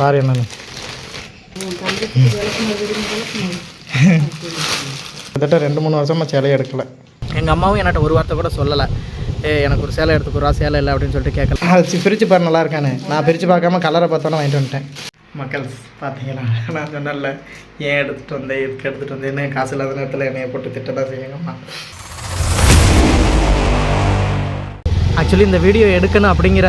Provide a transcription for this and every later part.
பாரு என்னன்னு கிட்டத்தட்ட ரெண்டு மூணு வருஷமாக சேலையை எடுக்கல. எங்கள் அம்மாவும் என்கிட்ட ஒரு வார்த்தை கூட சொல்லலை. ஏ எனக்கு ஒரு சேலை எடுத்துக்கிறா சேலை இல்லை அப்படின்னு சொல்லிட்டு கேட்கல அது பிரித்து பாரு நல்லா இருக்கானு நான் பிரித்து பார்க்காம கலரை பார்த்தோன்னே வாங்கிட்டு வந்துட்டேன். மக்கள் பார்த்தீங்களா நான் சொன்னேன்ல ஏன் எடுத்துகிட்டு வந்தேன் எதுக்கு எடுத்துகிட்டு வந்தேன்னு? காசு இல்லாத நேரத்தில் என்னைய போட்டு திட்ட தான் செய்யுங்கம்மா. ஆக்சுவலி இந்த வீடியோ எடுக்கணும் அப்படிங்கிற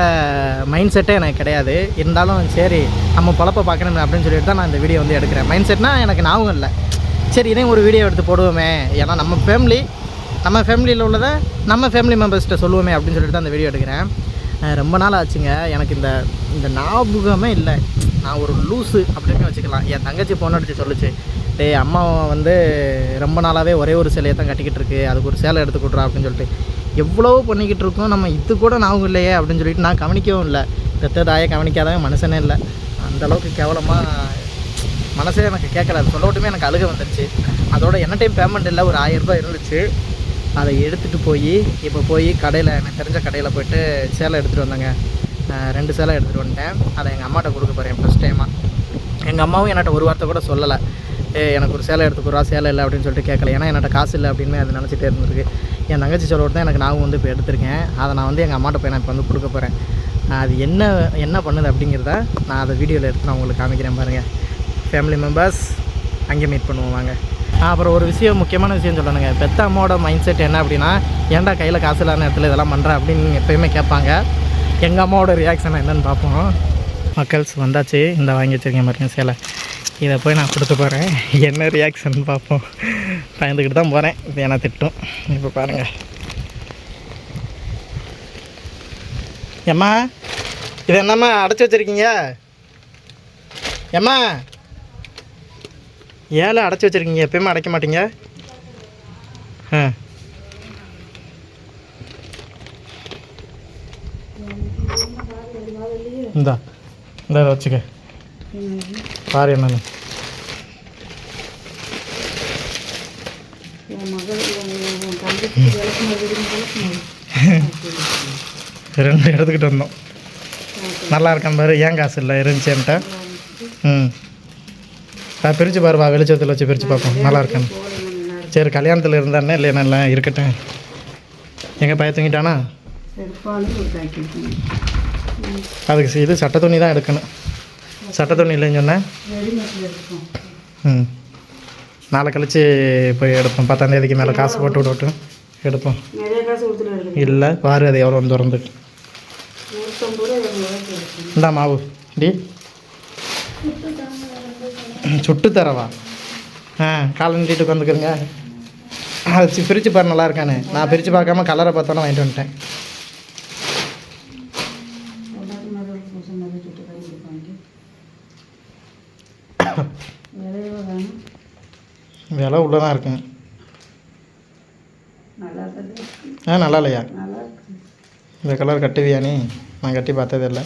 மைண்ட் செட்டே எனக்கு கிடையாது. இருந்தாலும் சரி நம்ம பொழப்ப பார்க்கணும் அப்படின்னு சொல்லிட்டு தான் நான் இந்த வீடியோ வந்து எடுக்கிறேன். மைண்ட் செட்னால் எனக்கு ஞாபகம் இல்லை. சரி இதையும் ஒரு வீடியோ எடுத்து போடுவோமே. ஏன்னா நம்ம ஃபேமிலி நம்ம ஃபேமிலியில் உள்ளதை நம்ம ஃபேமிலி மெம்பர்ஸ்கிட்ட சொல்லுவோமே அப்படின்னு சொல்லிட்டு தான் இந்த வீடியோ எடுக்கிறேன். ரொம்ப நாள் ஆச்சுங்க. எனக்கு இந்த இந்த ஞாபகமே இல்லை. நான் ஒரு லூஸு அப்படின்னு வச்சுக்கலாம். என் தங்கச்சி பொண்ணு அடிச்சு சொல்லுச்சு. டேய் அம்மா வந்து ரொம்ப நாளாகவே ஒரே ஒரு சிலையை தான் கட்டிக்கிட்டு இருக்கு. அதுக்கு ஒரு சேலை எடுத்து கொடுறா அப்படின்னு சொல்லிட்டு. எவ்வளோ பண்ணிக்கிட்டு இருக்கோம். நம்ம இது கூட ஞாபகம் இல்லையே அப்படின்னு சொல்லிட்டு நான் கவனிக்கவும் இல்லை. பெத்த தாயை கவனிக்காதவன் மனுஷனே இல்லை. அந்தளவுக்கு கேவலமாக மனசே எனக்கு கேட்கல. அது சொல்லவட்டுமே எனக்கு அழுக வந்துடுச்சு அதோட என்ன டைம் பேமெண்ட் இல்லை. ஒரு ஆயிரரூபா இருந்துச்சு. அதை எடுத்துகிட்டு போய் இப்போ போய் கடையில் எனக்கு தெரிஞ்ச கடையில் போயிட்டு சேலை எடுத்துகிட்டு வந்தேங்க. ரெண்டு சேலை எடுத்துகிட்டு வந்துட்டேன். அதை எங்கள் அம்மாட்ட கொடுக்க போகிறேன் ஃபஸ்ட் டைமாக எங்கள் அம்மாவும் என்கிட்ட ஒரு வார்த்தை கூட சொல்லலை. ஏ எனக்கு ஒரு சேலை எடுத்துக்கிறா சேலை இல்லை அப்படின்னு சொல்லிட்டு கேட்கல. ஏன்னா என்கிட்ட காசு இல்லை அப்படின்னு அது நினச்சிட்டே இருந்திருக்கு. என் தங்கச்சி சொல்ல தான் எனக்கு நான் வந்து இப்போ எடுத்திருக்கேன். அதை நான் வந்து எங்கள் அம்மாட்ட போய் நான் இப்போ வந்து கொடுக்க போகிறேன் அது என்ன என்ன பண்ணுது அப்படிங்கிறத நான் அதை வீடியோவில் எடுத்து நான் உங்களுக்கு காமிக்கிறேன் பாருங்கள் ஃபேமிலி மெம்பர்ஸ் அங்கே மீட் பண்ணுவோம் வாங்க. அப்புறம் ஒரு விஷயம் முக்கியமான விஷயம் சொல்லணுங்க. பெத்த அம்மாவோட மைண்ட் செட் என்ன அப்படின்னா ஏன்டா கையில் காசு இல்லாத நேரத்தில் இதெல்லாம் பண்ணுற அப்படின்னு எப்பயுமே கேட்பாங்க. எங்கள் அம்மாவோட ரியாக்ஷன் என்னன்னு பார்ப்போம். மக்கள்ஸ் வந்தாச்சு. இந்த வாங்கி வச்சுருக்கேன் பாருங்க சேலை. இதை போய் நான் கொடுத்து போகிறேன் என்ன ரியாக்ஷன் பார்ப்போம். பயந்துக்கிட்டு தான் போகிறேன் இப்போ என்ன திட்டும்? இப்போ பாருங்கள் ஏம்மா இது என்னம்மா அடைச்சி வச்சுருக்கீங்க? ஏம்மா ஏழை அடைச்சி வச்சுருக்கீங்க? எப்பயுமே அடைக்க மாட்டீங்க? ஆ. இந்தா இந்த வச்சுக்க. பாரு என்னன்னு. ரெண்டு எடுத்துக்கிட்டு வந்தோம். நல்லா இருக்கான் பாரு ஏன் காசு இல்லை? இருந்துச்சேன்ட்ட ம். நான் பிரித்து பாருப்பா வெளிச்சத்தில் வச்சு பிரித்து பார்ப்போம். நல்லா இருக்கான்னு. சரி கல்யாணத்தில் இருந்தானே இல்லை நல்லா இருக்கட்டும். எங்கள் பையன் தூங்கிட்டானா? அதுக்கு இது சட்டை துணி தான் எடுக்கணும். சட்டை துணி இல்லைன்னு சொன்னேன். ம். நாளை கழிச்சு போய் எடுப்போம். பத்தாந்தேதிக்கு மேலே காசு போட்டு விடட்டும் எடுப்போம். இல்லை பாரு அது எவ்வளோ திறந்து. நூற்றம்பது இந்தா மாவு. டி சுட்டு தரவா? ஆ காலை நீட்டிட்டு உட்காந்துக்கிறங்க அது பிரித்து பாரு நல்லா இருக்கானு நான் பிரித்து பார்க்காம கலரை பார்த்தோன்னே வாங்கிட்டு வந்துட்டேன் எல்லாரும் மேலே ஒரு பூசை மேலே சுட்டு கை கொடுப்பாங்க விளையவ வேணும் விலை உள்ளே தான் இருக்குங்க ஆ நல்லா இல்லையா இந்த கலர் கட்டுவியா நீ? நான் கட்டி பார்த்ததே இல்லை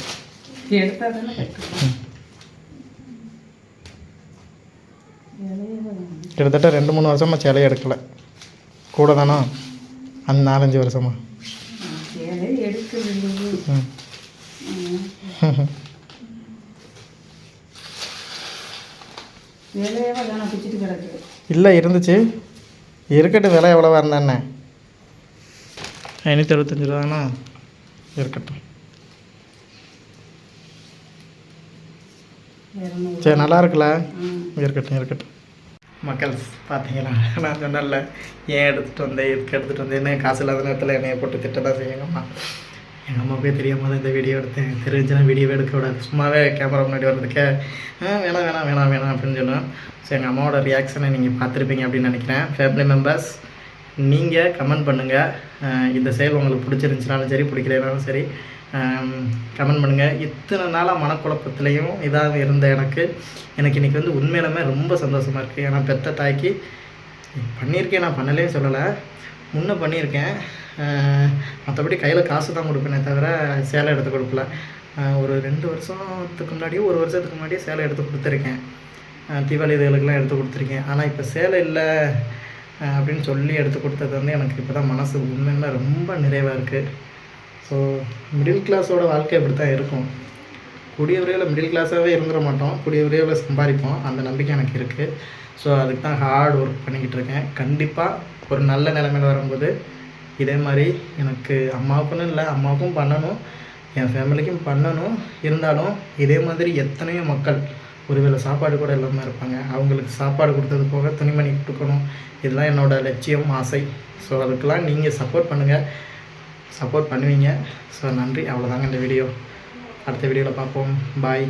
கிட்டத்தட்ட ரெண்டு மூணு வருஷமாக சேலையை எடுக்கலை. கூட தானா? அந்த நாலஞ்சு வருஷமா. எடுக்கிறது ம் விளையவ தானே பிச்சுட்டு கிடக்கு இல்லை இருந்துச்சு. இருக்கட்டும் விலை எவ்வளோவா இருந்தானே ஐநூற்றி அறுபத்தஞ்சு ரூபாண்ணா இருக்கட்டும். சரி நல்லா இருக்குல்ல? இருக்கட்டும் இருக்கட்டும். மக்கள் பார்த்தீங்களா நான் சொன்னேன்ல ஏன் எடுத்துகிட்டு வந்தேன் எதுக்கு எடுத்துகிட்டு வந்தேன்னு? காசு இல்லாத நேரத்தில் என்னைய போட்டு திட்ட தான் செய்யுங்கம்மா. எங்கள் அம்மாவுக்கே தெரியாமல் தான் இந்த வீடியோ எடுத்தேன். தெரிஞ்சுனா வீடியோவே எடுக்க விடாது சும்மாவே கேமரா முன்னாடி வர்றதுக்கே ஆ வேணாம் வேணாம் வேணாம் வேணாம் அப்படின்னு சொன்னேன் ஸோ எங்கள் அம்மாவோட ரியாக்ஷனை நீங்கள் பார்த்துருப்பீங்க அப்படின்னு நினைக்கிறேன். ஃபேமிலி மெம்பர்ஸ் நீங்கள் கமெண்ட் பண்ணுங்கள் இந்த செயல் உங்களுக்கு பிடிச்சிருந்துச்சுனாலும் சரி பிடிக்கலனாலும் சரி கமெண்ட் பண்ணுங்கள் இத்தனை நாளாக மனக்குழப்பத்துலேயும் இதாக இருந்த எனக்கு எனக்கு இன்றைக்கி வந்து உண்மையிலுமே ரொம்ப சந்தோஷமாக இருக்குது ஏன்னா பெத்த தாய்க்கு பண்ணியிருக்கேன் நான் பண்ணலே சொல்லலை. முன்னே பண்ணியிருக்கேன். மற்றபடி கையில் காசு தான் கொடுப்பேனே தவிர சேலை எடுத்து கொடுக்கல. ஒரு ரெண்டு வருஷத்துக்கு முன்னாடியோ ஒரு வருஷத்துக்கு முன்னாடியே சேலை எடுத்து கொடுத்துருக்கேன். தீபாவளி இதுகளுக்கெல்லாம் எடுத்து கொடுத்துருக்கேன். ஆனால் இப்போ சேலை இல்லை அப்படின்னு சொல்லி எடுத்து கொடுத்தது வந்து எனக்கு இப்போ தான் மனசு உண்மையுமே ரொம்ப நிறைவாக இருக்குது ஸோ மிடில் கிளாஸோட வாழ்க்கை இப்படி தான் இருக்கும். கூடிய விரைவில் மிடில் கிளாஸாகவே இருந்துட மாட்டோம். கூடிய விரைவில் சம்பாதிப்போம். அந்த நம்பிக்கை எனக்கு இருக்குது ஸோ அதுக்கு தான் ஹார்ட் ஒர்க் பண்ணிக்கிட்டு இருக்கேன். கண்டிப்பாக ஒரு நல்ல நிலைமையில் வரும்போது இதே மாதிரி எனக்கு அம்மாவுக்குன்னு இல்லை அம்மாவுக்கும் பண்ணணும் என் ஃபேமிலிக்கும் பண்ணணும். இருந்தாலும் இதே மாதிரி எத்தனையோ மக்கள் ஒருவேளை சாப்பாடு கூட இல்லாமல் இருப்பாங்க. அவங்களுக்கு சாப்பாடு கொடுத்தது போக துணிமணி கொடுக்கணும். இதெல்லாம் என்னோடய லட்சியம் ஆசை. ஸோ அதுக்கெல்லாம் நீங்கள் சப்போர்ட் பண்ணுங்கள் சப்போர்ட் பண்ணுவீங்க. ஸோ நன்றி. அவ்வளோதாங்க இந்த வீடியோ அடுத்த வீடியோவில் பார்ப்போம். பாய்